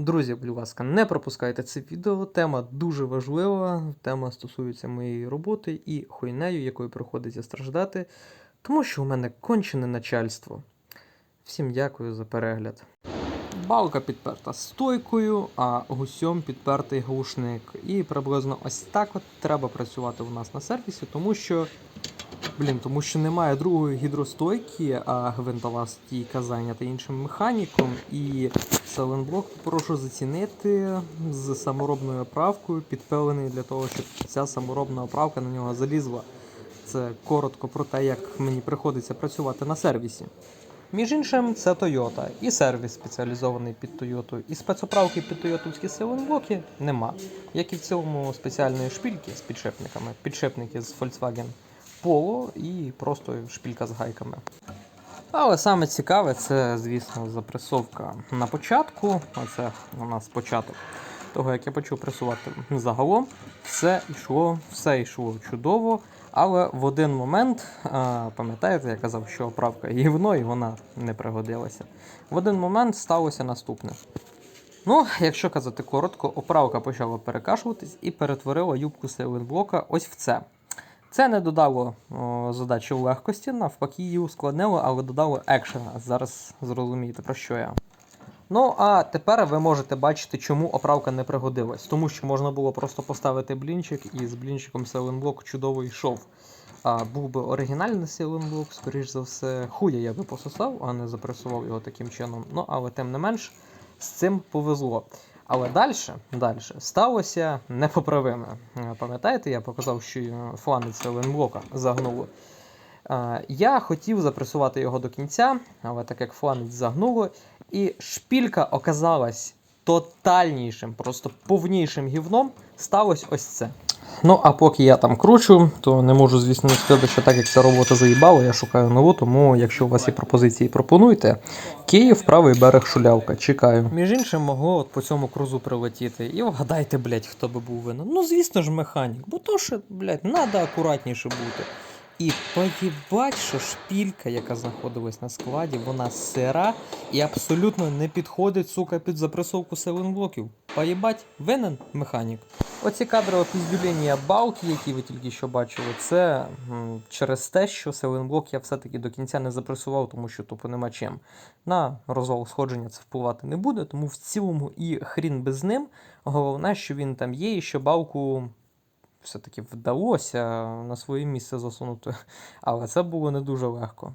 Друзі, будь ласка, не пропускайте це відео. Тема дуже важлива. Тема стосується моєї роботи і хуйнею, якою приходиться страждати, тому що у мене кончене начальство. Всім дякую за перегляд. Балка підперта стойкою, а гусьом підпертий глушник. І приблизно ось так от треба працювати у нас на сервісі, тому що. Блін, тому що немає другої гідростойки, а гвинтова стійка зайнята іншим механіком. І селенблок прошу зацінити з саморобною оправкою, підпилений для того, щоб ця саморобна оправка на нього залізла. Це коротко про те, як мені приходиться працювати на сервісі. Між іншим, це Toyota, і сервіс спеціалізований під Toyota, і спецоправки під тойотовські селенблоки нема. Як і в цілому спеціальної шпільки з підшипниками, підшипники з Volkswagen Polo і просто шпілька з гайками. Але саме цікаве це, звісно, запресовка на початку. Оце у нас початок того, як я почав пресувати загалом. Все йшло, все йшло чудово. Але в один момент, пам'ятаєте, я казав, що оправка гівно і вона не пригодилася. В один момент сталося наступне. Ну, якщо казати коротко, оправка почала перекашуватись і перетворила юбку силинблока ось в це. Це не додало о, задачі легкості, навпаки, її ускладнило, але додало екшена. Зараз зрозумієте, про що я. Ну, а тепер ви можете бачити, чому оправка не пригодилась. Тому що можна було просто поставити блінчик, і з блінчиком селенблок чудово йшов. А був би оригінальний селенблок, скоріш за все, хуя я би пососав, а не запресував його таким чином. Ну, але тим не менш, з цим повезло. Але далі, далі сталося непоправиме. Е, Пам'ятаєте, я показав, що е, фланець селенблока загнуло. Е, Я хотів запресувати його до кінця, але так як фланець загнуло, і шпілька оказалась тотальнішим, просто повнішим гівном, сталося ось це. Ну, а поки я там кручу, то не можу, звісно, сказати, що так як ця робота заїбала, я шукаю нову, тому якщо у вас є пропозиції, пропонуйте. Київ, правий берег шулявка, чекаю. Між іншим, могло от по цьому крузу прилетіти. І вгадайте, блядь, хто би був винен. Ну, звісно ж, механік, бо то ще, блядь, треба акуратніше бути. І поїбать, що шпілька, яка знаходилась на складі, вона сира і абсолютно не підходить, сука, під запресовку селенблоків. Поїбать, винен механік. Оці кадрове піздюління балки, які ви тільки що бачили, це м, через те, що селенблок я все-таки до кінця не запресував, тому що тупо нема чим. На розвал сходження це впливати не буде, тому в цілому і хрін без ним. Головне, що він там є, і що балку все-таки вдалося на своє місце засунути. Але це було не дуже легко.